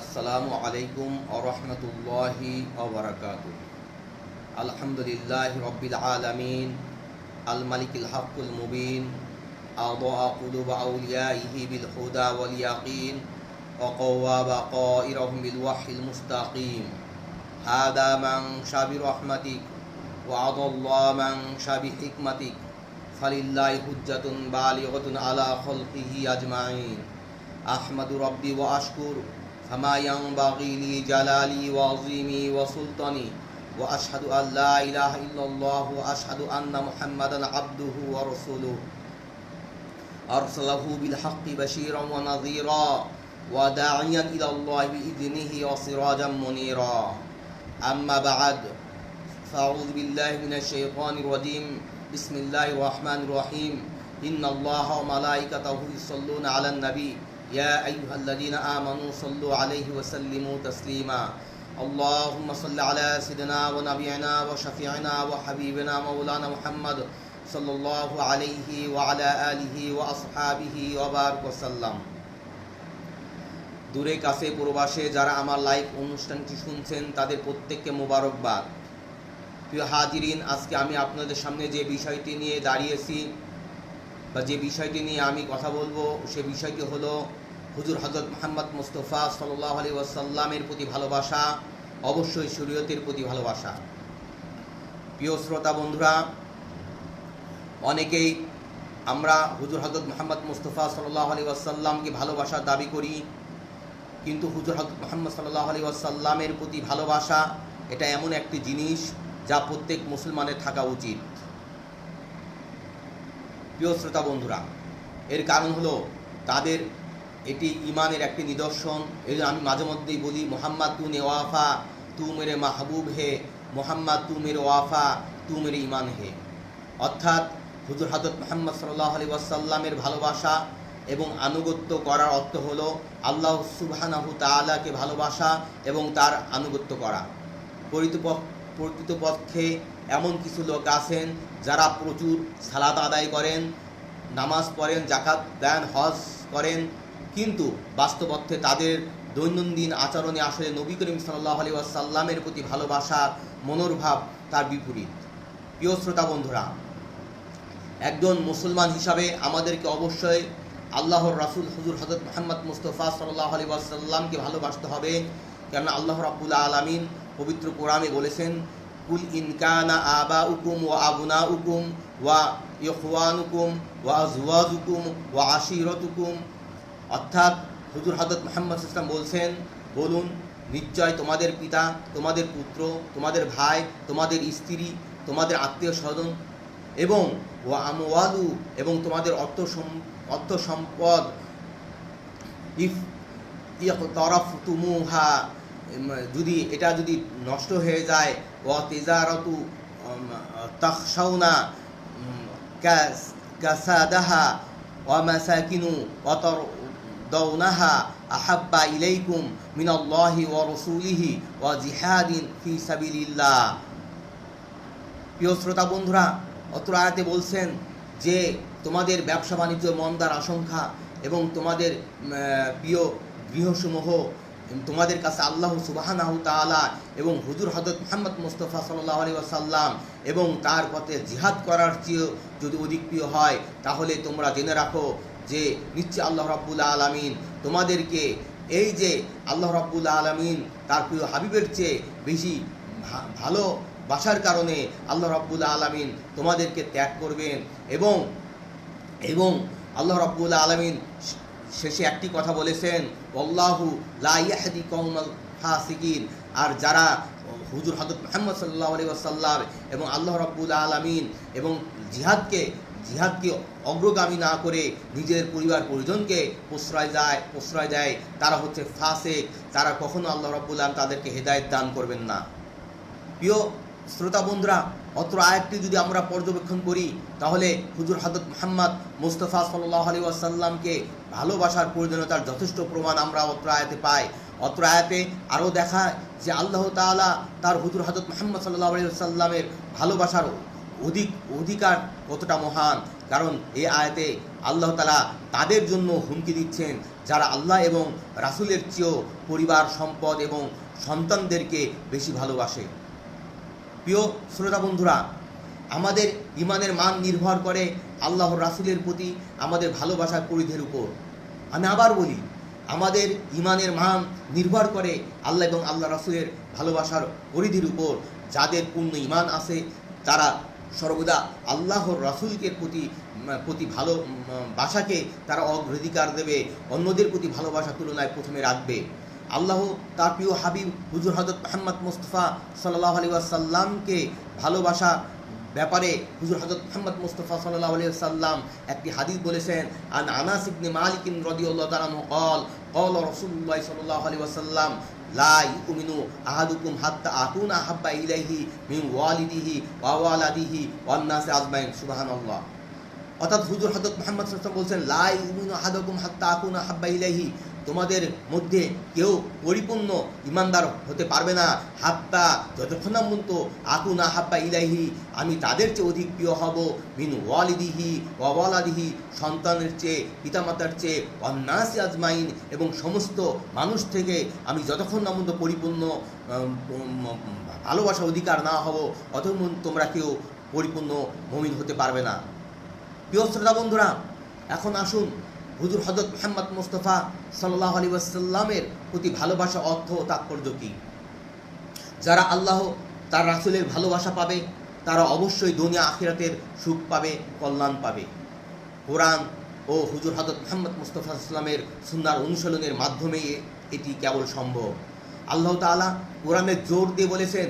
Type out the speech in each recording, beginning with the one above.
আসসালামু আলাইকুম আরহামতুল্লাহি ওবরাকাত আলহামদুলিল্লাহ রব্বিল আলামিন আল মালিকিল হাক্কুল মুবিন أضاء قلوب أوليائه بالهدى واليقين وقوى بقائرهم بالوحي المستقيم هذا من شاء برحمتك وأضل من شاء بحكمتك فلله حجة بالغة على خلقه أجمعين أحمد ربي وأشكر فما ينبغي لي جلالي وعظيمي وسلطاني وأشهد أن لا إله إلا الله وأشهد أن محمدا عبده ورسوله. أرسله بالحق بشيرا ونذيرا وداعيا إلى الله بإذنه وسراجا منيرا. أما بعد فأعوذ بالله من الشيطان الرجيم. بسم الله الرحمن الرحيم. إن الله وملائكته يصلون على النبي. يا أيها الذين آمنوا صلوا عليه وسلموا تسليما اللهم صل على سيدنا ونبينا وشفيعنا وحبيبنا مولانا محمد صلى الله عليه وعلى آله وأصحابه وبارك وسلم দূরে কাছে প্রবাসে যারা আমার লাইভ অনুষ্ঠানটি শুনছেন তাদের প্রত্যেককে মোবারকবাদ প্রিয় হাজিরিন আজকে আমি আপনাদের সামনে যে বিষয়টি নিয়ে দাঁড়িয়েছি বা যে বিষয়টি নিয়ে আমি কথা বলবো সে বিষয়টি হলো হুজুর হজরত মোহাম্মদ মুস্তফা সাল্লাহ আলী ওয়াসাল্লামের প্রতি ভালোবাসা, অবশ্যই শরীয়তের প্রতি ভালোবাসা। প্রিয় শ্রোতা বন্ধুরা, অনেকেই আমরা হুজুর হজরত মোহাম্মদ মুস্তফা সাল্লাহ আলী ওয়াসাল্লামকে ভালোবাসার দাবি করি, কিন্তু হুজুর হজরত মোহাম্মদ সাল্লাহ আলী ওয়াসাল্লামের প্রতি ভালোবাসা এটা এমন একটি জিনিস যা প্রত্যেক মুসলমানের থাকা উচিত। প্রিয় শ্রোতা বন্ধুরা, এর কারণ হলো তাদের এটি ইমানের একটি নিদর্শন। এই আমি মাঝে মধ্যেই বলি, মোহাম্মদ তু ওয়াফা তু মেরে মাহবুব হে, মোহাম্মদ তু মেরে ওয়াফা তু মেরে ইমান হে। অর্থাৎ হুজুর হজরত মোহাম্মদ সাল্লাহ আলী ওয়াসাল্লামের ভালোবাসা এবং আনুগত্য করার অর্থ হলো আল্লাহ সুবহানাহু তাআলাকে ভালোবাসা এবং তার আনুগত্য করা। প্রকৃতপক্ষে এমন কিছু লোক আছেন যারা প্রচুর সালাদ আদায় করেন, নামাজ পড়েন জাকাত দেন, হজ করেন কিন্তু বাস্তবর্থে তাদের দৈনন্দিন আচরণে আসলে নবী করিম সাল্লাহ আলী ওয়াসাল্লামের প্রতি ভালোবাসার মনোরভাব তার বিপরীত। প্রিয় শ্রোতা বন্ধুরা, একজন মুসলমান হিসাবে আমাদেরকে অবশ্যই আল্লাহর রাসুল হুজুর হজরত মোহাম্মদ মুস্তফা সাল্লাহ আলী ওয়াসাল্লামকে ভালোবাসতে হবে। কেননা আল্লাহ রাবুল আলমিন পবিত্র কোরআনে বলেছেন, কুল ইনকানা আবা উকুম ওয়া আবুনা উকুম ওয়া ইখওয়ানুকুম ওয়া আজওয়াজুকুম ওয়া আশিরতুকুম অর্থাৎ হুজুর হজরত মোহাম্মদ ইসলাম বলছেন, বলুন, নিশ্চয় তোমাদের পিতা, তোমাদের পুত্র, তোমাদের ভাই, তোমাদের স্ত্রী, তোমাদের আত্মীয় স্বজন এবং ওয়া আমওয়ালু এবং তোমাদের অর্থ অর্থ সম্পদ ইফ তরফ তুমুহা যদি এটা যদি নষ্ট হয়ে যায়, ওয়া তেজারতু তখসাউনা কাসাদাহা, ওয়া মাসাকিনু অতর দৌনাহা আহাব্বা ইলাইকুম মিনাল্লাহি ওয়া রসুলিহি ওয়া জিহাদিন ফি সাবিলিল্লাহ প্রিয় শ্রোতা বন্ধুরা, অত্র আয়াতে বলছেন যে তোমাদের ব্যবসা বাণিজ্য মন্দার আশঙ্কা এবং তোমাদের প্রিয় গৃহসমূহ, তোমাদের কাছে আল্লাহ সুবাহানাহু তাআলা এবং হুজুর হজরত মোহাম্মদ মুস্তফা সাল্লাহ আলী ওয়াসাল্লাম এবং তার পথে জিহাদ করার চেয়েও যদি অধিক প্রিয় হয়, তাহলে তোমরা জেনে রাখো যে নিশ্চয় আল্লাহ রাব্বুল আলমিন তোমাদেরকে এই যে আল্লাহ রাব্বুল আলমিন তার প্রিয় হাবিবের চেয়ে বেশি ভালো বাসার কারণে আল্লাহ রাব্বুল আলমিন তোমাদেরকে ত্যাগ করবেন এবং এবং আল্লাহ রাব্বুল আলমিন শেষে একটি কথা বলেছেন অল্লাহু লাইয়াহাদি কৌমাল ফাসিকিন। আর যারা হুজুর হজরত মোহাম্মদ সাল্লাহ আলী ওয়াসাল্লাম এবং আল্লাহ রাব্বুল আলমিন এবং জিহাদকে জিহাদকে অগ্রগামী না করে নিজের পরিবার পরিজনকে প্রশ্রয় যায় প্রশ্রয় দেয়, তারা হচ্ছে ফাসেক, তারা কখনো আল্লাহ রাব্বুল আলম তাদেরকে হেদায়েত দান করবেন না। প্রিয় শ্রোতা বন্ধুরা, অত্র আয়াতটি যদি আমরা পর্যবেক্ষণ করি, তাহলে হুজুর হজরত মোহাম্মদ মুস্তফা সাল্লাহ আলী ওয়াসাল্লামকে ভালোবাসার প্রয়োজনীয়তার যথেষ্ট প্রমাণ আমরা অত্র আয়াতে পাই। অত্র আয়াতে আরও দেখায় যে আল্লাহ তাআলা তার হুজুর হজরত মোহাম্মদ সাল্লাহ আলী সাল্লামের ভালোবাসার অধিক, অধিকার কতটা মহান? কারণ এই আয়াতে আল্লাহ তালা তাদের জন্য হুমকি দিচ্ছেন, যারা আল্লাহ এবং রাসূলের চেয়েও পরিবার, সম্পদ এবং সন্তানদেরকে বেশি ভালোবাসে। প্রিয় শ্রোতা বন্ধুরা, আমাদের ইমানের মান নির্ভর করে আল্লাহর রাসূলের প্রতি আমাদের ভালোবাসার পরিধির উপর। আমি আবার বলি, আমাদের ইমানের মান নির্ভর করে আল্লাহ এবং আল্লাহ রাসুলের ভালোবাসার পরিধির উপর। যাদের পূর্ণ ইমান আছে, তারা সর্বদা আল্লাহর রাসুলকের প্রতি প্রতি ভালো বাসাকে তারা অগ্রাধিকার দেবে, অন্যদের প্রতি ভালোবাসা তুলনায় প্রথমে রাখবে। আল্লাহ তার প্রিয় হাবিব, হুজুর হজরত মাহমদ মুস্তফা সাল্লাহ আলী আসাল্লামকে ভালোবাসা ব্যাপারে হুজুর হজরত মাহমদ মুস্তফা সাল্লাহ আলী সাল্লাম একটি হাদিস বলেছেন, আন আনা সিবনে মালিকিন রদিউল্লাহ তালান কল কল রসুল্লাহ সাল্লাহ আলী আসাল্লাম লাই উমিনু আহাদুকুম হাত্তা আকুন আহাব্বা ইলাইহি মিন ওয়ালিদিহি ওয়া ওয়ালাদিহি ওয়ান্নাসে আজমাইন, সুবহানাল্লাহ। অর্থাৎ হুজুর হযরত মুহাম্মদ সাল্লাল্লাহু আলাইহি ওয়াসাল্লাম বলছেন লাই উমিনু আহাদুকুম হাত্তা আকুন আহাব্বা ইলাইহি। তোমাদের মধ্যে কেউ পরিপূর্ণ ইমানদার হতে পারবে না। হাত্তা যতক্ষণ না পর্যন্ত আকুনা হাব্বা ইলাইহি, আমি তাদের চেয়ে অধিক প্রিয় হব। মিন ওয়ালিদিহি ওয়ালাদিহি, সন্তানের চেয়ে, পিতামাতার চেয়ে অন্নাসি আজমাইন, এবং সমস্ত মানুষ থেকে আমি যতক্ষণ না পর্যন্ত পরিপূর্ণ ভালোবাসা অধিকার না হব অতক্ষণ তোমরা কেউ পরিপূর্ণ মমিন হতে পারবে না। প্রিয় শ্রোতা বন্ধুরা, এখন আসুন হুজুর হজরত মোহাম্মদ মুস্তফা সাল্লাহ আলী ওয়াসাল্লামের প্রতি ভালোবাসা, অর্থ ও তাৎপর্য কী? যারা আল্লাহ, তার রাসুলের ভালোবাসা পাবে, তারা অবশ্যই দুনিয়া আখিরাতের সুখ পাবে, কল্যাণ পাবে। কোরআন ও হুজুর হজরত মোহাম্মদ মুস্তফা ইসলামের সুন্দর অনুশীলনের মাধ্যমে এটি কেবল সম্ভব। আল্লাহ তাআলা কোরআনের জোর দিয়ে বলেছেন,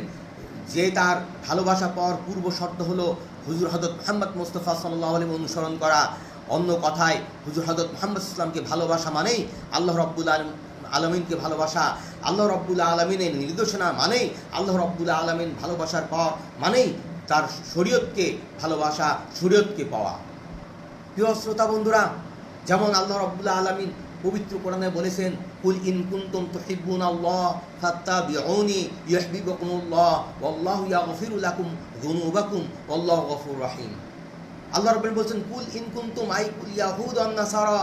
যে তার ভালোবাসা পাওয়ার পূর্ব শর্ত হলো হুজুর হজরত মোহাম্মদ মুস্তফা সাল্লাহ আলম অনুসরণ করা। অন্য কথায় হুজুর হজরত মোহাম্মদ ইসলামকে ভালোবাসা মানেই আল্লাহ রব্বুল আলম, আলমিনকে ভালোবাসা। আল্লাহ রব্বুল আলমিনের নির্দেশনা মানেই আল্লাহ রব্বুল আলমিন ভালোবাসার পর মানেই তার শরীয়তকে ভালোবাসা, শরীয়তকে পাওয়া। প্রিয় শ্রোতা বন্ধুরা, যেমন আল্লাহ রব্বুল্লাহ আলমিন পবিত্র কোরআনে বলেছেন, কুল ইন কুনতুম তুহিব্বুন আল্লাহ ফাত্তাবিউনি ইউহিব্বুকুমুল্লাহ, ওয়াল্লাহু ইয়াগফিরু লাকুম যুনুবাকুম, ওয়াল্লাহু গফুর রহিম। আল্লাহ রবেন বলছেন, কুল ইন কুনতুম আই, কুল ইয়াহুদ আন্নাসারা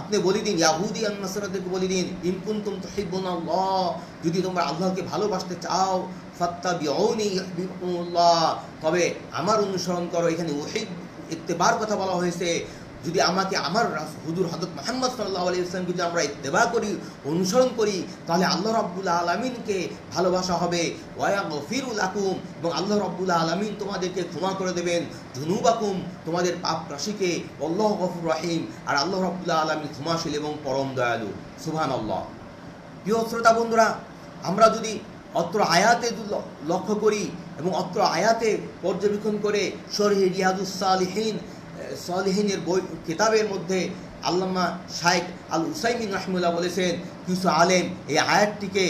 আপনি বলে দিন, ইয়াহুদি আন নাসারাদেরকে বলে দিন ইনকুন্তুম কুনতুম তুহিব্বুন আল্লাহ। যদি তোমরা আল্লাহকে ভালোবাসতে চাও, ফাত্তাবিউনি ইউহিব্বুকুমুল্লাহ। তবে আমার অনুসরণ করো, এখানে ওহিব ইত্তেবার কথা বলা হয়েছে। যদি আমাকে আমার হুজুর হজরত মোহাম্মদ সাল্লাহ আলী ইসলামকে যদি আমরা ইত্তেবা করি, অনুসরণ করি, তাহলে আল্লাহ রব্বুল্লা আলমিনকে ভালোবাসা হবে। ওয়া গফিরুল আকুম এবং আল্লাহ রব্বুল্লা আলমিন তোমাদেরকে ক্ষমা করে দেবেন। জুনুবাকুম তোমাদের পাপ রাশিকে আল্লাহ গফুর রহিম। আর আল্লাহ রব্বুল্লা আলমিন ক্ষমাশীল এবং পরম দয়ালু। সুবহান আল্লাহ প্রিয় শ্রোতা বন্ধুরা, আমরা যদি অত্র আয়াতে লক্ষ্য করি এবং অত্র আয়াতে পর্যবেক্ষণ করে, শরহি রিয়াদুস সালিহীন সালিহীনের বই কিতাবের মধ্যে আল্লামা শাইক আল হুসাইমিন রাহমুল্লাহ বলেছেন, কিছু আলেম এই আয়াতটিকে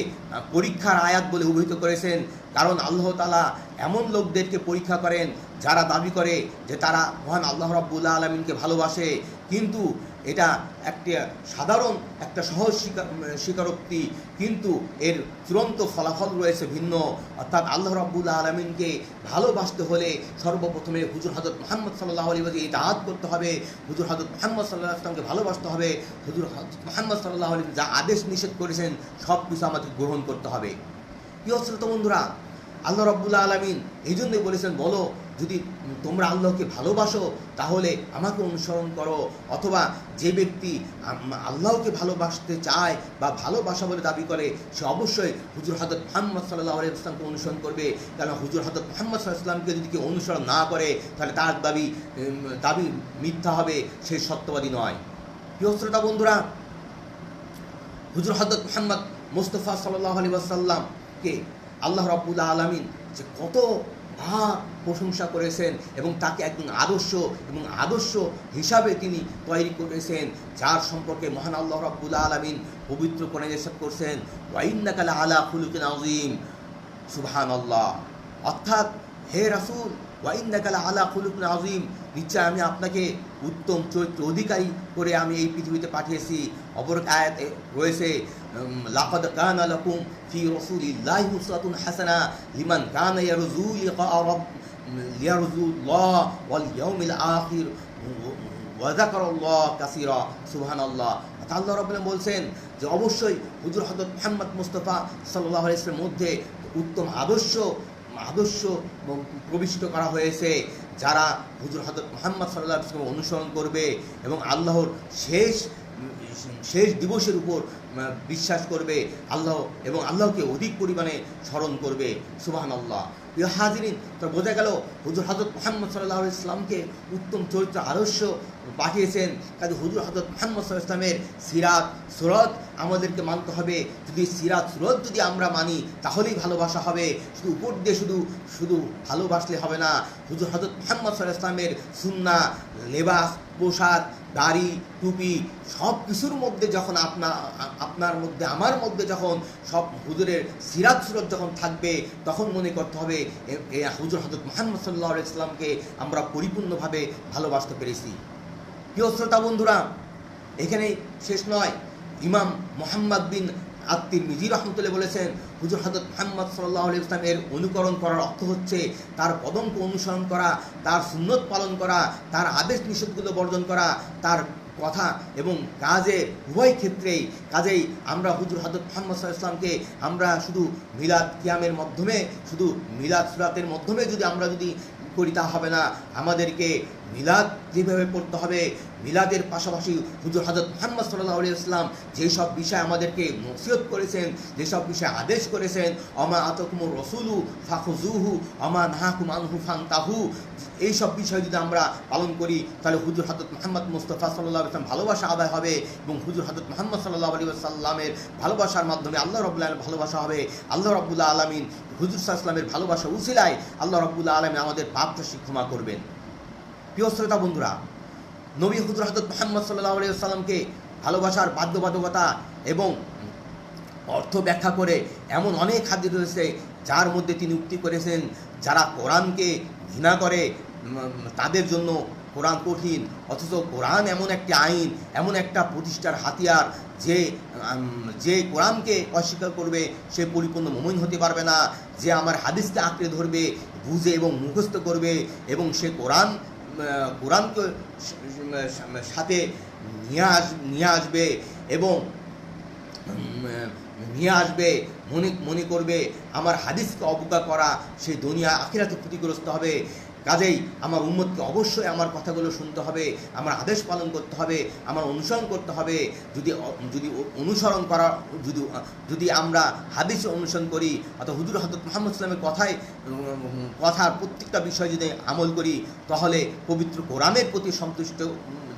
পরীক্ষার আয়াত বলে অভিহিত করেছেন। কারণ আল্লাহ তালা এমন লোকদেরকে পরীক্ষা করেন যারা দাবি করে যে তারা মহান আল্লাহ রব্বুল্লাহ আলমিনকে ভালোবাসে। কিন্তু এটা একটি সাধারণ একটা সহজ স্বীকার- স্বীকারোক্তি। কিন্তু এর চূড়ান্ত ফলাফল রয়েছে ভিন্ন। অর্থাৎ আল্লাহ রব্বুল্লাহ আলমিনকে ভালোবাসতে হলে সর্বপ্রথমে হুজুর হজরত মোহাম্মদ সাল্লাহ আলী এই দাঁত করতে হবে। হুজুর হজরত মোহাম্মদ সাল্লাহ আসলামকে ভালোবাসতে হবে। হুজুর মোহাম্মদ সাল্লাহ আলী যা আদেশ নিষেধ করেছেন সব কিছু আমাদের গ্রহণ করতে হবে। প্রিয় শ্রোতা বন্ধুরা, আল্লাহ রব্বুল্লাহ আলমিন এই জন্যই বলেছেন, বলো যদি তোমরা আল্লাহকে ভালোবাসো, তাহলে আমাকে অনুসরণ করো, অথবা যে ব্যক্তি আল্লাহকে ভালোবাসতে চায় বা ভালোবাসা বলে দাবি করে, সে অবশ্যই হুজুর হজরত মোহাম্মদ সাল্লাহ আলাইসলামকে অনুসরণ করবে। কারণ হুজুর হজরত মোহাম্মদ সাল্লাহ ইসলামকে যদি কেউ অনুসরণ না করে, তাহলে তার দাবি দাবি মিথ্যা হবে, সে সত্যবাদী নয়। প্রিয় শ্রোতা বন্ধুরা, হুজুর হজরত মোহাম্মদ মুস্তফা সাল্লাহ আলী ওয়াসাল্লামকে আল্লাহ রব্বুল্লাহ আলমিন যে কত ভাব প্রশংসা করেছেন এবং তাকে একজন আদর্শ এবং আদর্শ হিসাবে তিনি তৈরি করেছেন, যার সম্পর্কে মহান আল্লাহ রব্বুল্লাহ আলমিন পবিত্র কোরআন এসব করছেন, ওয়াইন্নাকালা আলা খুলুকিন আজিম সুবহান আল্লাহ অর্থাৎ, হে রাসূল, ওয়াইন্নাকালা আলা খুলুকিন আজিম নিশ্চয় আমি আপনাকে উত্তম চরিত্র অধিকারী করে আমি এই পৃথিবীতে পাঠিয়েছি। অপর আয়াতে রয়েছে লাকাদ কানা লাকুম ফি রাসূলিল্লাহি উসওয়াতুন হাসানা লিমান কানা ইয়ারজু লিকা রাব, ইয়ারজু আল্লাহ ওয়াল ইয়াউমিল আখির ওয়াজাকরল্লাহ কাসিরা, সুবহানাল্লাহ। তা আল্লাহ রাব্বুল বলছেন যে অবশ্যই হুজুর হযরত মুহাম্মদ মুস্তাফা সাল্লাল্লাহু আলাইহি ওয়াসাল্লামের মধ্যে উত্তম আদর্শ আদর্শ প্রবিষ্ট করা হয়েছে যারা হুজুর হযরত মুহাম্মদ আলাইহি ওয়াসাল্লাম অনুসরণ করবে এবং আল্লাহর শেষ শেষ দিবসের উপর বিশ্বাস করবে, আল্লাহ এবং আল্লাহকে অধিক পরিমাণে স্মরণ করবে সুবাহান আল্লাহ প্রিয় হাজিরিন বোঝা গেল হুজুর হজরত মোহাম্মদ সাল্লাহ ইসলামকে উত্তম চরিত্র আদর্শ পাঠিয়েছেন। কাজে হুজুর হজরত মোহাম্মদ সাল্লাহ ইসলামের সিরাত, সুরত আমাদেরকে মানতে হবে। যদি সিরাত, সুরত যদি আমরা মানি, তাহলেই ভালোবাসা হবে। শুধু উপর দিয়ে শুধু শুধু ভালোবাসলে হবে না। হুজুর হজরত মোহাম্মদ সাল্লাহ ইসলামের সুন্না, লেবাস, পোশাক দাড়ি, টুপি সব কিছুর মধ্যে যখন আপনা, আপনার মধ্যে, আমার মধ্যে যখন সব হুজুরের সিরাত সুরত যখন থাকবে, তখন মনে করতে হবে হুজুর হজরত মোহাম্মদ সাল্লাহ ইসলামকে আমরা পরিপূর্ণভাবে ভালোবাসতে পেরেছি। প্রিয় শ্রোতা বন্ধুরা এখানে শেষ নয়। ইমাম মোহাম্মদ বিন আত্মির মিজি রহমতুল্লাহ বলেছেন, হুজুর হজরত মোহাম্মদ সাল্লাহ আলি ইসলামের অনুকরণ করার অর্থ হচ্ছে তার পদঙ্ক অনুসরণ করা, তার সুন্নত পালন করা, তার আদেশ নিষেধগুলো বর্জন করা, তার কথা এবং কাজে উভয় ক্ষেত্রেই, কাজেই আমরা হুজুর হজরত মোহাম্মদ ইসলামকে আমরা শুধু মিলাদ কিয়ামের মাধ্যমে, শুধু মিলাদ সুরাতের মাধ্যমে যদি আমরা যদি করি, তা হবে না। আমাদেরকে মিলাদ যেভাবে পড়তে হবে, মিলাদের পাশাপাশি হুজুর হজরত মোহাম্মদ সাল্লাহ ইসলাম যেসব বিষয় আমাদেরকে নসিহত করেছেন, যেসব বিষয়ে আদেশ করেছেন, অমা আতকুমুর রসুলু ফাখুজুহু অমা নাহাকুম আনহু ফান্তাহু এইসব বিষয় যদি আমরা পালন করি, তাহলে হুজুর হজরত মোহাম্মদ মুস্তফা সাল্লাহ ইসলাম ভালোবাসা আদায় হবে এবং হুজুর হজরত মোহাম্মদ সাল্লাহ আলী সাল্লামের ভালোবাসার মাধ্যমে আল্লাহ রবুল্লাহ ভালোবাসা হবে। আল্লাহ রবুল্লাহ আলমিন হুজুর সাল্লামের ভালোবাসা উসিলায় আল্লাহ রবুল্লাহ আলমিন আমাদের পাপটা ক্ষমা করবেন। প্রিয় শ্রোতা বন্ধুরা, নবী হুজুর হজরত মোহাম্মদ সাল্লাহ আলী সাল্লামকে ভালোবাসার বাধ্যবাধকতা এবং অর্থ ব্যাখ্যা করে এমন অনেক হাদিস রয়েছে যার মধ্যে তিনি উক্তি করেছেন, যারা কোরআনকে ঘৃণা করে তাদের জন্য কোরআন কঠিন, অথচ কোরআন এমন একটি আইন, এমন একটা প্রতিষ্ঠার হাতিয়ার যে যে কোরআনকে অস্বীকার করবে, সে পরিপূর্ণ মোমিন হতে পারবে না, যে আমার হাদিসকে আঁকড়ে ধরবে, বুঝে এবং মুখস্থ করবে এবং সে কোরআন কোরআনকে সাথে নিয়ে আস, নিয়ে আসবে এবং নিয়ে আসবে, মনে মনে করবে, আমার হাদিসকে অবজ্ঞা করা সেই দুনিয়া আখিরাতে ক্ষতিগ্রস্ত হবে। কাজেই আমার উম্মতকে অবশ্যই আমার কথাগুলো শুনতে হবে, আমার আদেশ পালন করতে হবে, আমার অনুসরণ করতে হবে। যদি যদি অনুসরণ করা, যদি যদি আমরা হাদিস অনুসরণ করি অর্থাৎ হুজুর হজরত মোহাম্মদ ইসলামের কথায় কথার প্রত্যেকটা বিষয় যদি আমল করি, তাহলে পবিত্র কোরআনের প্রতি সন্তুষ্ট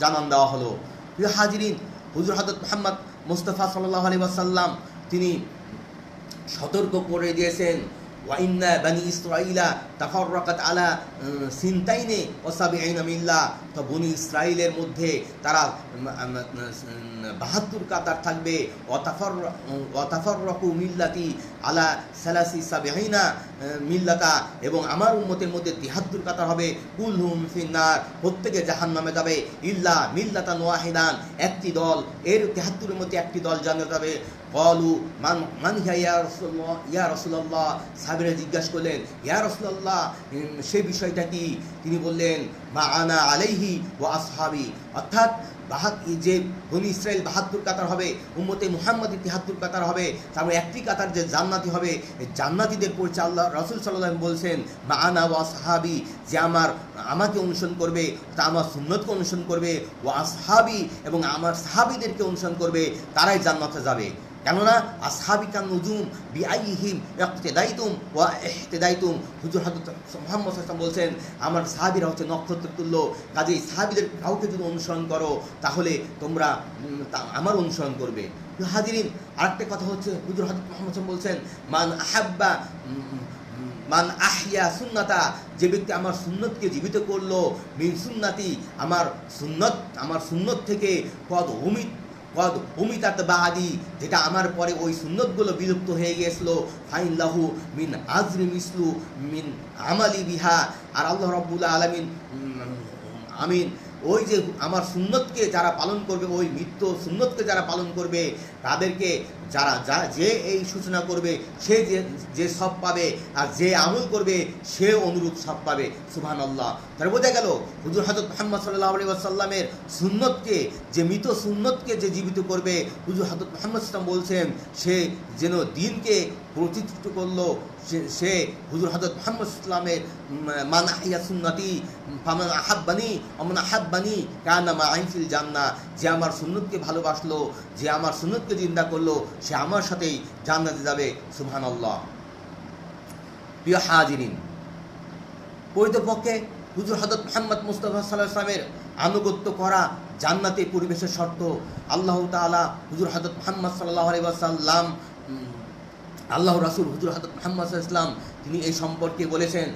জানান দেওয়া হলো। প্রিয় হাজিরিন, হুজুর হজরত মোহাম্মদ মুস্তফা সাল্লাহ আলী ওয়াসাল্লাম, তিনি সতর্ক করে দিয়েছেন ওয়াইন্না বানি ইসরাইলা তাফাররাকাত আলা উম, সিনতাইনে ও সাবিআইনা মিল্লা। তো বনি ইসরাইলের মধ্যে তারা বাহাত্তর কাতার থাকবে। অতাফর অতাফররকু মিল্লাতি আলা সালাসি সাবিআইনা মিল্লাতা। এবং আমার উম্মতের মধ্যে তিহাত্তর কাতার হবে। কুলহুম ফিন্নার প্রত্যেকে জাহান্নামে যাবে। ইল্লা মিল্লাতান ওয়াহিদান একটি দল। এর তেহাত্তরের মধ্যে একটি দল জানা যাবে। কলু মান ইয়া রসুল্লাহ ইয়া সাবিরা জিজ্ঞাসা করলেন, ইয়া রসুল্লাহ সে বিষয়টা কি? তিনি বললেন মা আনা আলাইহি ও আসহাবি। অর্থাৎ বাহাত যে বনি ইসরায়েল বাহাত্তর কাতার হবে, উম্মতে মুহাম্মদী তিহাত্তর কাতার হবে, তারপরে একটি কাতার যে জান্নাতি হবে জান্নাতিদের পরিচয় আল্লাহ রসুল সাল্লাহ বলছেন মা আনা ওয়া সাহাবি যে আমার আমাকে অনুসরণ করবে, তা আমার সুন্নতকে অনুসরণ করবে। ও আসহাবি এবং আমার সাহাবিদেরকে অনুসরণ করবে, তারাই জান্নাতে যাবে। কেননা আসহাবিকা নুজুম বিআইহিম ইক্তেদাইতুম ওয়া ইহতেদাইতুম। হুজুর হযরত মুহাম্মদ বলছেন, আমার সাহাবীরা হচ্ছে নক্ষত্র তুল্য, কাজেই সাহাবীদের কাউকে যদি অনুসরণ করো, তাহলে তোমরা আমার অনুসরণ করবে। হাজিরিন, আরেকটা কথা হচ্ছে, হুজুর হযরত মুহাম্মদ বলছেন, মান আহাব্বা মান আহিয়া সুন্নাতা, যে ব্যক্তি আমার সুন্নতকে জীবিত করল, মিন সুন্নাতি, আমার সুন্নত আমার সুন্নত থেকে পদ অমিত অমিতাত বাহাদি যেটা আমার পরে ওই সুন্নতগুলো বিলুপ্ত হয়ে গিয়েছিল। ফাইন লাহু মিন আজরি মিসলু মিন আমালি বিহা। আর আল্লাহ রব্বুল্লাহ আলমিন আমিন, ওই যে আমার সুন্নতকে যারা পালন করবে, ওই মৃত্যু সুন্নতকে যারা পালন করবে তাদেরকে যারা, যা, যে এই সূচনা করবে, সে যে যে সব পাবে আর যে আমল করবে, সে অনুরূপ সব পাবে। সুবহান আল্লাহ তাহলে বোঝা গেল, হুজুর হজরত মোহাম্মদ সাল্লাহ আলী আসাল্লামের সুন্নতকে, যে মৃত সুন্নতকে যে জীবিত করবে, হুজুর হজরত মোহাম্মদ সাল্লাম বলছেন, সে যেন দিনকে প্রতিষ্ঠিত করল, সে- সে হুজুর হজরত মোহাম্মদ ইসলামের মান আহিয়া সুন্নতি, ফামান আহাব্বানি অমান আহাব্বানি কানা মা আইনফিল জান্না যে আমার সুন্নতকে ভালোবাসলো, যে আমার সুন্নতকে জিন্দা করল, সে আমার সাথেই জান্নাতে যাবে সুবহান আল্লাহ প্রিয় হাজিরিন, পরিতপক্ষে হুজুর হজরত মোহাম্মদ মুস্তফা সাল্লাহ ইসলামের আনুগত্য করা জান্নাতে পরিবেশের শর্ত, আল্লাহ তালা হুজুর হজরত মোহাম্মদ সাল্লাহ আলী ওয়াসাল্লাম আল্লাহ রাসুল হুজুর হজরত মোহাম্মদ ইসলাম তিনি এই সম্পর্কে বলেছেন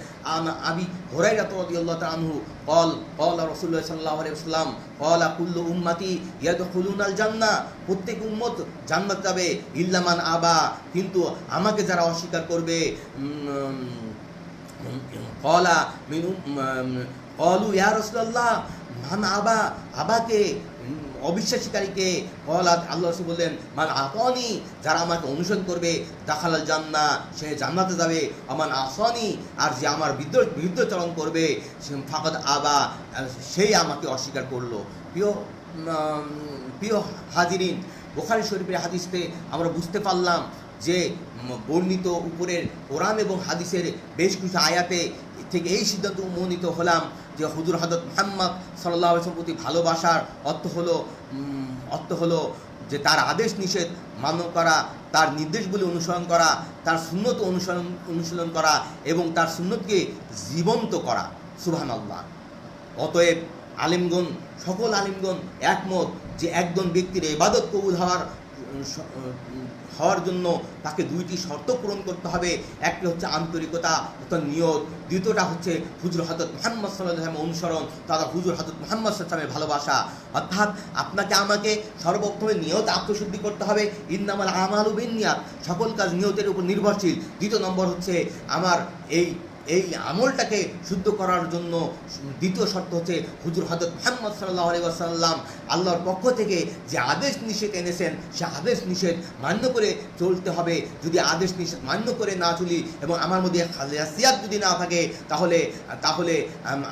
আবি হরাই রাতদিয়াল্লাহ আনহু কল কল রসুল্লাহ সাল্লাহ আলাইসাল্লাম কল আকুল্লু উম্মাতি ইয়াদ খুলুনাল জান্না প্রত্যেক উম্মত জান্নাত যাবে ইল্লামান আবা, কিন্তু আমাকে যারা অস্বীকার করবে কলা মিনু কলু ইয়া রসুল্লাহ মান আবা, আবাকে অবিশ্বাসীকারীকে কলা আল্লাহ রসুল বললেন, মান আতনি, যারা আমাকে অনুসরণ করবে, দাখালাল জান্না সে জান্নাতে যাবে। আমান আসনি, আর যে আমার বিদ্রোহ বিরুদ্ধচরণ করবে, সে ফাকাদ আবা, সেই আমাকে অস্বীকার করল। প্রিয় প্রিয় হাজিরিন, বোখারি শরীফের হাদিসতে আমরা বুঝতে পারলাম যে, বর্ণিত উপরের কোরআন এবং হাদিসের বেশ কিছু আয়াতে থেকে এই সিদ্ধান্ত মনোনীত হলাম যে হুজুর হজরত মোহাম্মদ সাল্লাহ আসলাম প্রতি ভালোবাসার অর্থ হলো অর্থ হলো যে তার আদেশ নিষেধ মান্য করা, তার নির্দেশগুলি অনুসরণ করা, তার সুন্নত অনুসরণ, অনুশীলন করা এবং তার সুন্নতকে জীবন্ত করা। সুবহান আল্লাহ অতএব আলিমগণ, সকল আলিমগণ একমত যে একজন ব্যক্তির ইবাদত কবুল হওয়ার হওয়ার জন্য তাকে দুইটি শর্ত পূরণ করতে হবে। একটি হচ্ছে আন্তরিকতা, অর্থাৎ নিয়ত। দ্বিতীয়টা হচ্ছে হুজুর হজরত মোহাম্মদ সাল্লাহ অনুসরণ তারা হুজুর হজরত মোহাম্মদ সাল্লামের ভালোবাসা। অর্থাৎ আপনাকে আমাকে সর্বপ্রথমে নিয়ত আত্মশুদ্ধি করতে হবে। ইন্নামাল আমালু বিনিয়াত সকল কাজ নিয়তের উপর নির্ভরশীল। দ্বিতীয় নম্বর হচ্ছে আমার এই এই আমলটাকে শুদ্ধ করার জন্য দ্বিতীয় শর্ত হচ্ছে হুজুর হজরত মোহাম্মদ সাল্লাহ আলী আসাল্লাম আল্লাহর পক্ষ থেকে যে আদেশ নিষেধ এনেছেন, সে আদেশ নিষেধ মান্য করে চলতে হবে। যদি আদেশ নিষেধ মান্য করে না চলি এবং আমার মধ্যে খালিয়াসিয়াত যদি না থাকে, তাহলে তাহলে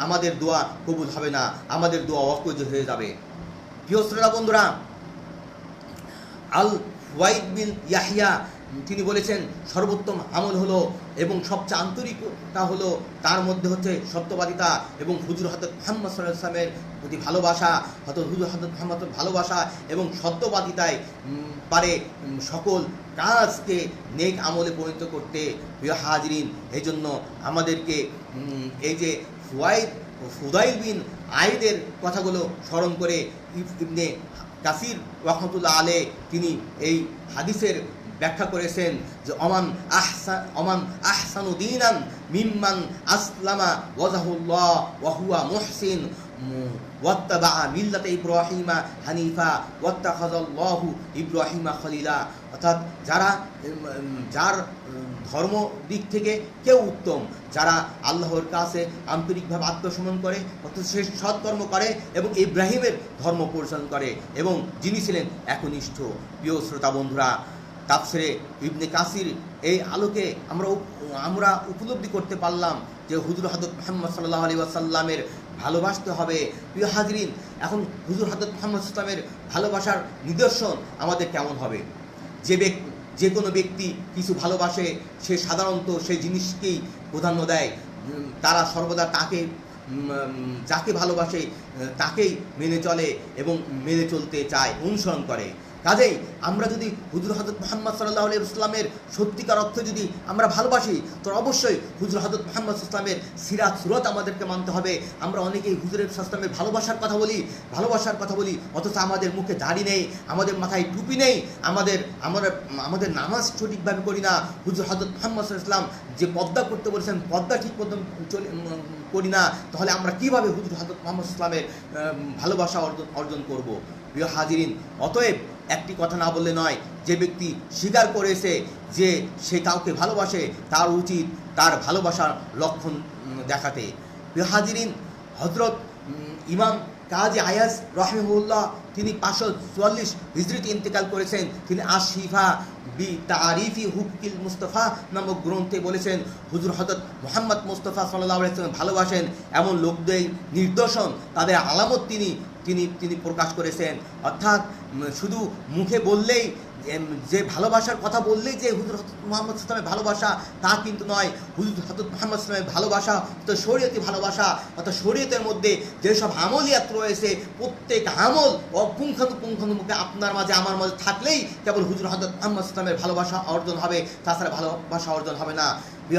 আমাদের দোয়া কবুল হবে না, আমাদের দোয়া অকজ হয়ে যাবে। প্রিয় শ্রোতা বন্ধুরা আল ওয়াইদ বিন ইয়াহিয়া, তিনি বলেছেন, সর্বোত্তম আমল হলো এবং সবচেয়ে আন্তরিকতা হলো তার মধ্যে হচ্ছে সত্যবাদিতা এবং হুজুর হজরত মোহাম্মদ সাল্লাহ প্রতি ভালোবাসা হয়তো হুজুর হজরত মোহাম্মদের ভালোবাসা এবং সত্যবাদিতায় পারে সকল কাজকে নেক আমলে পরিণত করতে প্রিয় হাজরিন এই জন্য আমাদেরকে এই যে ফুয়াইদ ফুদাইল বিন আইদের কথাগুলো স্মরণ করে ইব- ইবনে কাসির রহমতুল্লাহ আলে তিনি এই হাদিসের ব্যাখ্যা করেছেন যে অমান আহসা, অমান আহসানু দিনান মিম্মান আসলামা ওয়াজাহুল্লাহ ওয়াহুয়া মুহসিন ওয়াত্তাবা মিল্লাতে ইব্রাহিমা হানিফা, ওয়াত্তাখাযাল্লাহু ইব্রাহিমা খলিলা। অর্থাৎ যারা যার ধর্ম দিক থেকে কেউ উত্তম, যারা আল্লাহর কাছে আন্তরিকভাবে আত্মসমন করে, অর্থাৎ সে সৎকর্ম করে এবং ইব্রাহিমের ধর্ম পরিচালন করে এবং যিনি ছিলেন একনিষ্ঠ। প্রিয় শ্রোতা বন্ধুরা তাপসরে ইবনে কাসির, এই আলোকে আমরা আমরা উপলব্ধি করতে পারলাম যে হুজুর হজরত মোহাম্মদ সাল্লাহ আলী আসাল্লামের ভালোবাসতে হবে। প্রিয় হাজরিন, এখন হুজুর হজরত মোহাম্মদ ইসলামের ভালোবাসার নিদর্শন আমাদের কেমন হবে? যে ব্যক্তি যে কোনো ব্যক্তি কিছু ভালোবাসে, সে সাধারণত সেই জিনিসকেই প্রাধান্য দেয়। তারা সর্বদা তাকে যাকে ভালোবাসে, তাকেই মেনে চলে এবং মেনে চলতে চায়, অনুসরণ করে। কাজেই আমরা যদি হুজুর হজরত মোহাম্মদ সাল্লাহ আলী ইসলামের সত্যিকার অর্থে যদি আমরা ভালোবাসি, তো অবশ্যই হুজুর হজরত মোহাম্মদ ইসলামের সিরাত, সুরত আমাদেরকে মানতে হবে। আমরা অনেকেই হুজুরের ইসলামের ভালোবাসার কথা বলি, ভালোবাসার কথা বলি, অথচ আমাদের মুখে দাড়ি নেই, আমাদের মাথায় টুপি নেই, আমাদের আমাদের আমাদের নামাজ সঠিকভাবে করি না। হুজুর হজরত মোহাম্মদ ইসলাম যে পদ্মা করতে বলেছেন, পদ্মা ঠিক মতন করি না, তাহলে আমরা কীভাবে হুজুর হজরত মোহাম্মদ ইসলামের ভালোবাসা অর্জন অর্জন করব? প্রিয় হাজিরিন, অতএব একটি কথা না বললে নয়, যে ব্যক্তি স্বীকার করেছে যে সে কাউকে ভালোবাসে, তার উচিত তার ভালোবাসার লক্ষণ দেখাতে। হাজিরিন হজরত ইমাম কাজী আয়াজ রহমুল্লাহ তিনি পাঁচশো চুয়াল্লিশ হিজড়িতে ইন্তেকাল করেছেন। তিনি আশিফা বি তারিফি হুকিল মুস্তফা নামক গ্রন্থে বলেছেন, হুজুর হজরত মোহাম্মদ মুস্তফা সাল্লাহ ভালোবাসেন, এমন লোকদের নির্দর্শন তাদের আলামত তিনি তিনি তিনি প্রকাশ করেছেন। অর্থাৎ শুধু মুখে বললেই যে ভালোবাসার কথা বললেই যে হুজুর হজরত মোহাম্মদ ইসলামের ভালোবাসা, তা কিন্তু নয়। হুজুর হজরত মোহাম্মদ ইসলামের ভালোবাসা তো শরীয়তি ভালোবাসা, অর্থাৎ শরীয়তের মধ্যে যেসব আমলিয়াত রয়েছে, প্রত্যেক আমল অপুঙ্খানুপুঙ্খানুমুখে আপনার মাঝে, আমার মাঝে থাকলেই কেবল হুজুর হজরত মোহাম্মদ ইসলামের ভালোবাসা অর্জন হবে। তাছাড়া ভালোবাসা অর্জন হবে না।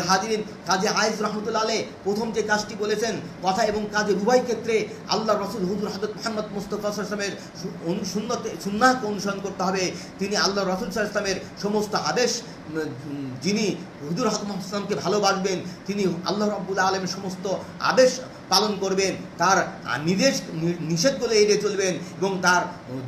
হাজিরিন, কাজী আয়েস রহমতুল্লা আলে প্রথম যে কাজটি বলেছেন, কথা এবং কাজে উভয় ক্ষেত্রে আল্লাহ রসুল হুজুর হজরত মোহাম্মদ মুস্তফা ইসলামের সুন্নাহকে অনুসরণ করতে হবে। তিনি আল্লাহ রসুল ইসলামের সমস্ত আদেশ যিনি হুজুর হজরত ইসলামকে ভালোবাসবেন, তিনি আল্লাহ রব্বুল আলমের সমস্ত আদেশ পালন করবেন, তার নির্দেশ নিষেধগুলো এড়িয়ে চলবেন এবং তার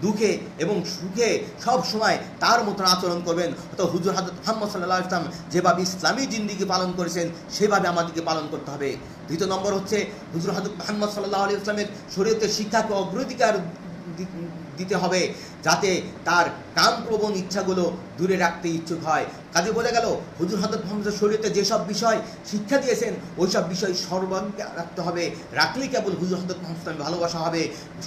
দুঃখে এবং সুখে সব সময় তার মতন আচরণ করবেন। তো হুজুর হাজরত মোহাম্মদ সাল্লাহ ইসলাম যেভাবে ইসলামী জিন্দিগি পালন করেছেন, সেভাবে আমাদেরকে পালন করতে হবে। দ্বিতীয় নম্বর হচ্ছে হুজুর হাজরত মোহাম্মদ সাল্লাহ আলি ইসলামের শরীয়তের শিক্ষাকে অগ্রাধিকার দিতে হবে, যাতে তার কামপ্রবণ ইচ্ছাগুলো দূরে রাখতে ইচ্ছুক হয়। কাজে বোঝা গেল, হুজুর হজরত মোহাম্মদ শরীয়তে যেসব বিষয় শিক্ষা দিয়েছেন, ওইসব বিষয় সর্বাঙ্গে রাখতে হবে। রাখলেই কেবল হুজুর হজরত মোহাম্মদ ভালোবাসা হবে,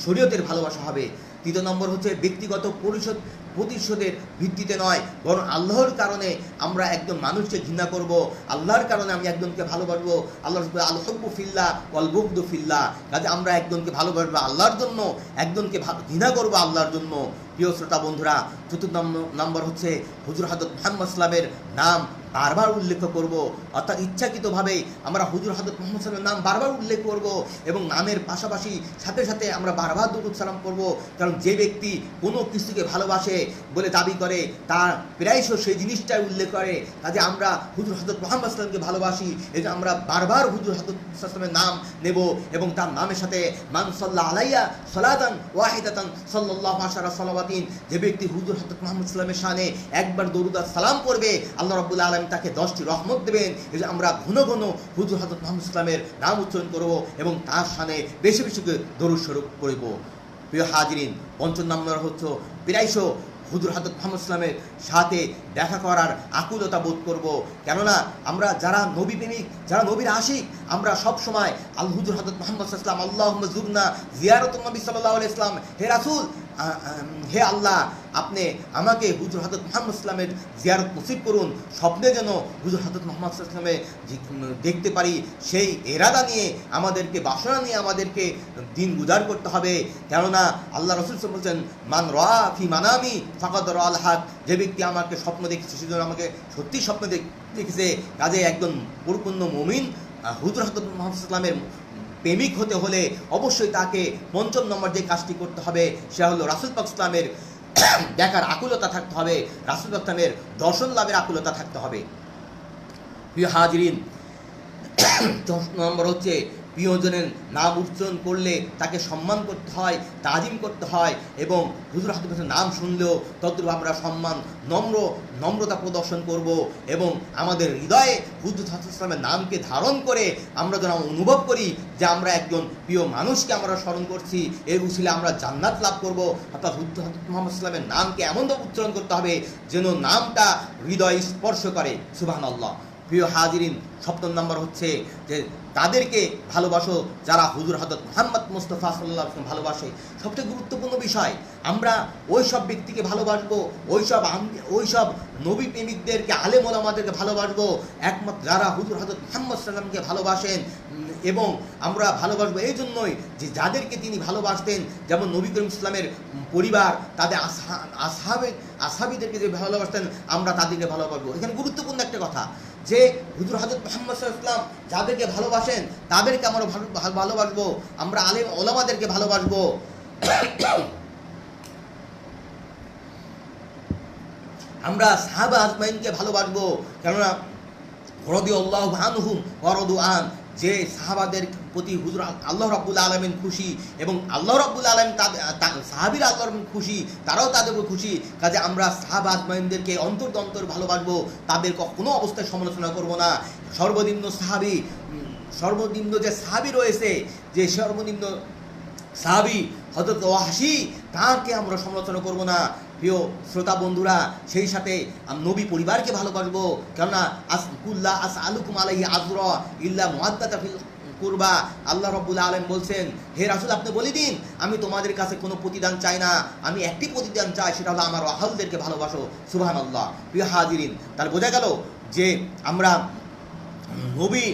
শরীয়তের ভালোবাসা হবে। তৃতীয় নম্বর হচ্ছে ব্যক্তিগত পরিশোধ প্রতিশোধের ভিত্তিতে নয়, বরং আল্লাহর কারণে আমরা একজন মানুষকে ঘৃণা করব। আল্লাহর কারণে আমি একজনকে ভালোবাসবো। আল্লাহ আলহব্বু ফিল্লা ওয়ালবুকদু ফিল্লা কাজে আমরা একজনকে ভালোবাসবো আল্লাহর জন্য, একজনকে ঘৃণা করব আল্লাহর জন্য। প্রিয় শ্রোতা বন্ধুরা চতুর্থ নম্বর- হচ্ছে হুজুর হাজত মোহাম্মদ ইসলামের নাম। বারবার উল্লেখ করব, অর্থাৎ ইচ্ছাকৃতভাবে আমরা হুজুর হাজরত মোহাম্মদ সাল্লামের নাম বারবার উল্লেখ করব এবং নামের পাশাপাশি সাথে সাথে আমরা বারবার দুরুদ সালাম করব কারণ যে ব্যক্তি কোনো কিছুকে ভালোবাসে বলে দাবি করে, তার প্রায়শ সেই জিনিসটাই উল্লেখ করে, কাজে আমরা হুজুর হজরত মোহাম্মদ সাল্লামকে ভালোবাসি এই আমরা বারবার হুজুর হজরত সাল্লামের নাম নেব এবং তার নামের সাথে মান সাল্লাহ আলাইয়া সলাতান ওয়াহিদাতান সাল্লাহ আশারা সালাবাতিন যে ব্যক্তি হুজুর হজরত মোহাম্মদ সাল্লামের শানে একবার দরুদ আর সালাম করবে আল্লাহ রব্বুল আলম তাকে দশটি রহমত দেবেন। যে আমরা ঘন ঘন হুজুর হজরত মোহাম্মদ ইসলামের নাম উচ্চারণ করব এবং তার শানে বেশি বেশি করে দরুদ স্বরূপ করব প্রিয় হাজিরিন, পঞ্চম নম্বর হচ্ছে, প্রায়শ হুজুর হাজরত মোহাম্মদ ইসলামের সাথে দেখা করার আকুলতা বোধ করব। কেননা আমরা যারা নবী প্রেমিক, যারা নবীর আশিক, আমরা সব সময় আল হুজুর হাজরত মোহাম্মদ ইসলাম আল্লাহ জুবনা জিয়ারত নবী সাল্লাহ ইসলাম হে রাসুল হে আল্লাহ, আপনি আমাকে হুজুর হাজরত মোহাম্মদ ইসলামের জিয়ারত নসিব করুন। স্বপ্নে যেন হুজুর হাজরত মোহাম্মদ ইসলামে দেখতে পারি, সেই এরাদা নিয়ে, আমাদেরকে বাসনা নিয়ে আমাদেরকে দিন গুজার করতে হবে। কেননা আল্লাহ রসুল বলছেন, মান রা মানামি, ফাকাদ আল হাক। যে ব্যক্তি আমাকে স্বপ্ন দেখেছে সেজন্য আমাকে সত্যি স্বপ্ন দেখ- দেখেছে। কাজে একজন পরিপূর্ণ মমিন হুজুর হাজরত মোহাম্মদ ইসলামের প্রেমিক হতে হলে অবশ্যই তাকে পঞ্চম নম্বর যে কাজটি করতে হবে, সেটা হলো রাসুল পাক ইসলামের দেখার আকুলতা থাকতে হবে, রাসুল ইসলামের দর্শন লাভের আকুলতা থাকতে হবে। প্রিয় হাজরিন নম্বর হচ্ছে প্রিয়জনের নাম উচ্চারণ করলে তাকে সম্মান করতে হয়, তাজিম করতে হয় এবং হুজুর হাতের নাম শুনলেও তদ্রূপ আমরা সম্মান, নম্র, নম্রতা প্রদর্শন করব এবং আমাদের হৃদয়ে হুজুর ইসলামের নামকে ধারণ করে আমরা যেন অনুভব করি যে আমরা একজন প্রিয় মানুষকে আমরা স্মরণ করছি। এর উচিলে আমরা জান্নাত লাভ করব। অর্থাৎ হুজুর মোহাম্মদ ইসলামের নামকে এমনভাবে উচ্চারণ করতে হবে যেন নামটা হৃদয় স্পর্শ করে। সুবাহ আল্লাহ প্রিয় হাজিরিন, সপ্তম নম্বর হচ্ছে যে তাদেরকে ভালোবাসো যারা হুজুর হজরত মোহাম্মদ মুস্তফা সাল্লাহ ভালোবাসে। সবচেয়ে গুরুত্বপূর্ণ বিষয়, আমরা ওই সব ব্যক্তিকে ভালোবাসবো ওই সব ওই সব নবী প্রেমিকদেরকে, আলেম ওলামাদেরকে ভালোবাসবো, একমাত্র যারা হুজুর হজরত মোহাম্মদ সাল্লামকে ভালোবাসেন, এবং আমরা ভালোবাসবো এই জন্যই যে যাদেরকে তিনি ভালোবাসতেন, যেমন নবী করিম ইসলামের পরিবার, তাদের আসহা আসহাবে আসহাবিদেরকে যে ভালোবাসতেন, আমরা তাদেরকে ভালোবাসবো। এখানে গুরুত্বপূর্ণ একটা কথা, যে হুজুর হজরত মোহাম্মদ ইসলাম যাদেরকে ভালোবাসেন, তাদেরকে আমরা ভালো- ভালো- ভালোবাসবো। আমরা আলেম ওলামাদেরকে ভালোবাসবো। আমরা সাহাবা আজমাইনকে ভালোবাসবো। কেননা রদি আল্লাহ আনহুম ওরদু আন। যে সাহাবাদের প্রতি হুজুর আল্লাহ রাব্বুল আলমিন খুশি এবং আল্লাহ রাব্বুল আলম তাদের সাহাবির আল্লাহ খুশি, তারাও তাদের খুশি। কাজে আমরা সাহাবা অন্তর দন্তর ভালোবাসবো, তাদের কোনো অবস্থায় সমালোচনা করব না। সর্বনিম্ন সাহাবি, সর্বনিম্ন যে সাহাবি রয়েছে, যে সর্বনিম্ন সাহাবি হজরত ওয়াহাসি তাকে আমরা সমালোচনা করব না। প্রিয় শ্রোতা বন্ধুরা, সেই সাথে নবী পরিবারকে ভালোবাসবো। কেননা আস কুল্লা আস আলুকুম আলাইহি আজর ইল্লা মুআদ্দাতা ফিল কুরবা। আল্লাহ রব্বুল আলম বলছেন, হে রাসুল, আপনি বলে দিন, আমি তোমাদের কাছে কোনো প্রতিদান চাই না। আমি একটি প্রতিদান চাই, সেটা হলো আমার আহলদেরকে ভালোবাসো। সুবহান আল্লাহ প্রিয় হাজিরিন তার বোঝা গেল যে আমরা নবী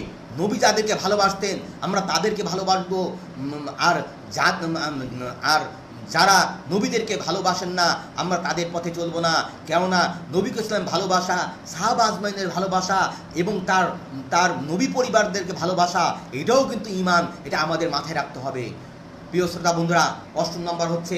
নবী যাদেরকে ভালোবাসতেন, আমরা তাদেরকে ভালোবাসবো। আর যা আর যারা নবীদেরকে ভালোবাসেন না, আমরা তাদের পথে চলব না। কেননা নবী ইসলাম ভালোবাসা, সাহাব আজমাইনের ভালোবাসা এবং তার তার নবী পরিবারদেরকে ভালোবাসা, এটাও কিন্তু ইমান এটা আমাদের মাথায় রাখতে হবে। প্রিয় শ্রোতা বন্ধুরা, অষ্টম নম্বর হচ্ছে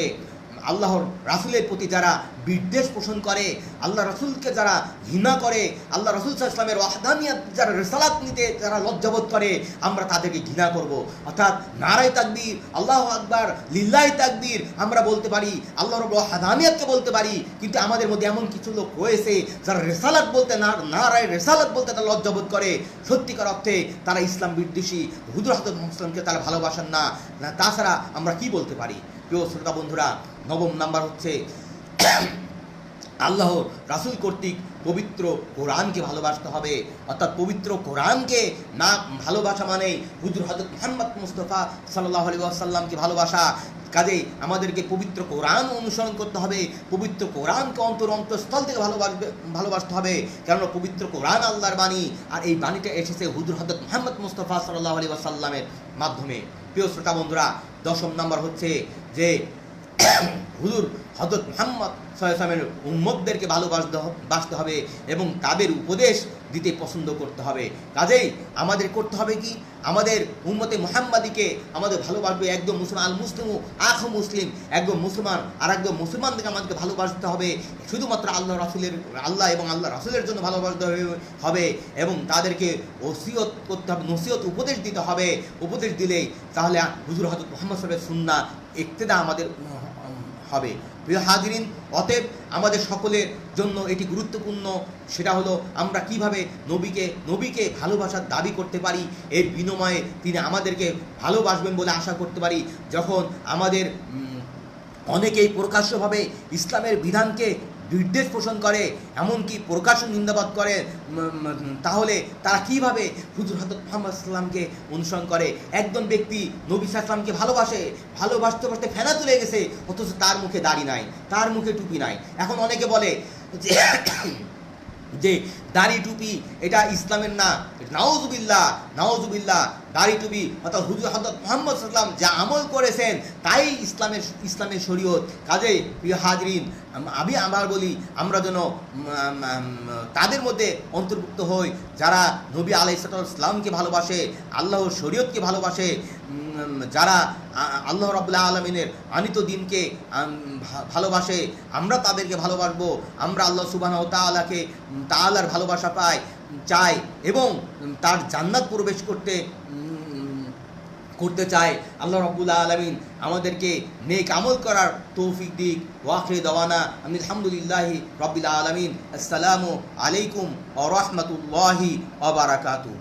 আল্লাহর রাসুলের প্রতি যারা বিদ্বেষ পোষণ করে, আল্লাহ রসুলকে যারা ঘৃণা করে, আল্লাহ রসুল ইসলামের ওয়াহদানিয়াত যারা রেসালাত নিতে যারা লজ্জাবোধ করে, আমরা তাদেরকে ঘৃণা করব। অর্থাৎ নারায় তাকবীর, আল্লাহ আকবার লিল্লাই তাকবীর আমরা বলতে পারি, আল্লাহ রব হাদানিয়াতকে বলতে পারি, কিন্তু আমাদের মধ্যে এমন কিছু লোক রয়েছে যারা রেসালাত বলতে না, নারায় রেসালাত বলতে তারা লজ্জাবোধ করে। সত্যিকার অর্থে তারা ইসলাম বিদ্বেষী, হুজুর হাজর মুসলামকে তারা ভালোবাসেন না, তাছাড়া আমরা কি বলতে পারি? প্রিয় শ্রোতা বন্ধুরা, নবম নাম্বার হচ্ছে আল্লাহ রাসুল কর্তৃক পবিত্র কোরআনকে ভালোবাসতে হবে। অর্থাৎ পবিত্র কোরআনকে না ভালোবাসা মানে হুজুর হজরত মোহাম্মদ মুস্তফা সাল্লাহ আলী আসাল্লামকে ভালোবাসা। কাজেই আমাদেরকে পবিত্র কোরআন অনুসরণ করতে হবে। পবিত্র কোরআনকে অন্তর অন্তঃস্থল থেকে ভালোবাসবে, ভালোবাসতে হবে। কেননা পবিত্র কোরআন আল্লাহর বাণী, আর এই বাণীটা এসেছে হুজুর হজরত মোহাম্মদ মুস্তফা সাল্লাহ আলী আসাল্লামের মাধ্যমে। প্রিয় শ্রোতা বন্ধুরা দশম নাম্বার হচ্ছে যে হুজুর হজরত মোহাম্মদ সাল্লামের উম্মতদেরকে ভালোবাসতে বাসতে হবে এবং তাদের উপদেশ দিতে পছন্দ করতে হবে। কাজেই আমাদের করতে হবে কি? আমাদের উম্মতে মোহাম্মদীকে আমাদের ভালোবাসবে একদম মুসলমান, আল মুসলিম আখ মুসলিম। একদম মুসলমান আর একদম মুসলমানদেরকে আমাদেরকে ভালোবাসতে হবে। শুধুমাত্র আল্লাহ রাসুলের, আল্লাহ এবং আল্লাহ রাসুলের জন্য ভালোবাসতে হবে- এবং তাদেরকে ওসিয়ত করতে হবে, নসিহত উপদেশ দিতে হবে। উপদেশ দিলেই তাহলে হুজুর হজরত মোহাম্মদ সাল্লামের সুন্না ইক্তেদা আমাদের হবে। প্রিয় হাজিরিন, অতএব আমাদের সকলের জন্য এটি গুরুত্বপূর্ণ। সেটা হলো আমরা কীভাবে নবীকে নবীকে ভালোবাসার দাবি করতে পারি। এর বিনিময়ে তিনি আমাদেরকে ভালোবাসবেন বলে আশা করতে পারি। যখন আমাদের অনেকেই প্রকাশ্যভাবে ইসলামের বিধানকে বিদ্বেষ পোষণ করে, এমনকি প্রকাশ্য নিন্দাবাদ করে তাহলে তারা কীভাবে হুজুর হজরত মোহাম্মদ সাল্লামকে অনুসরণ করে? একজন ব্যক্তি নবী সাল্লামকে ভালোবাসে, ভালোবাসতে বাসতে ফেনা তুলে গেছে, অথচ তার মুখে দাড়ি নাই, তার মুখে টুপি নাই। এখন অনেকে বলে যে যে দাড়ি টুপি এটা ইসলামের না নাওজুবিল্লাহ নাওজুবিল্লাহ দাড়ি টুপি, অর্থাৎ হুজুর হজরত মোহাম্মদ সাল্লাম যা আমল করেছেন, তাই ইসলামের ইসলামের শরীয়ত। কাজে প্রিয় হাজরিন আম- আমার বলি আমরা যেন তাদের মধ্যে অন্তর্ভুক্ত হই যারা নবী আলাই ইসলামকে ভালোবাসে আল্লাহ শরীয়তকে ভালোবাসে যারা আল্লাহ রাবুল্লাহ আলমিনের আনিত দিনকে ভালোবাসে আমরা তাদেরকে ভালোবাসবো আমরা আল্লাহ সুবাহ উম, তাআলার ভালোবাসা পাই চাই এবং তার জান্নাত প্রবেশ করতে করতে চাই আল্লাহ রব্বুল্লাহ আলমিন আমাদেরকে নেক আমল করার তৌফিক দিক। ওয়াখরে দওয়ানা আমি আলহামদুলিল্লাহি রবিল্লা আলমিন। আসসালামু আলাইকুম ও রহমতুল্লাহি অবারাকাতু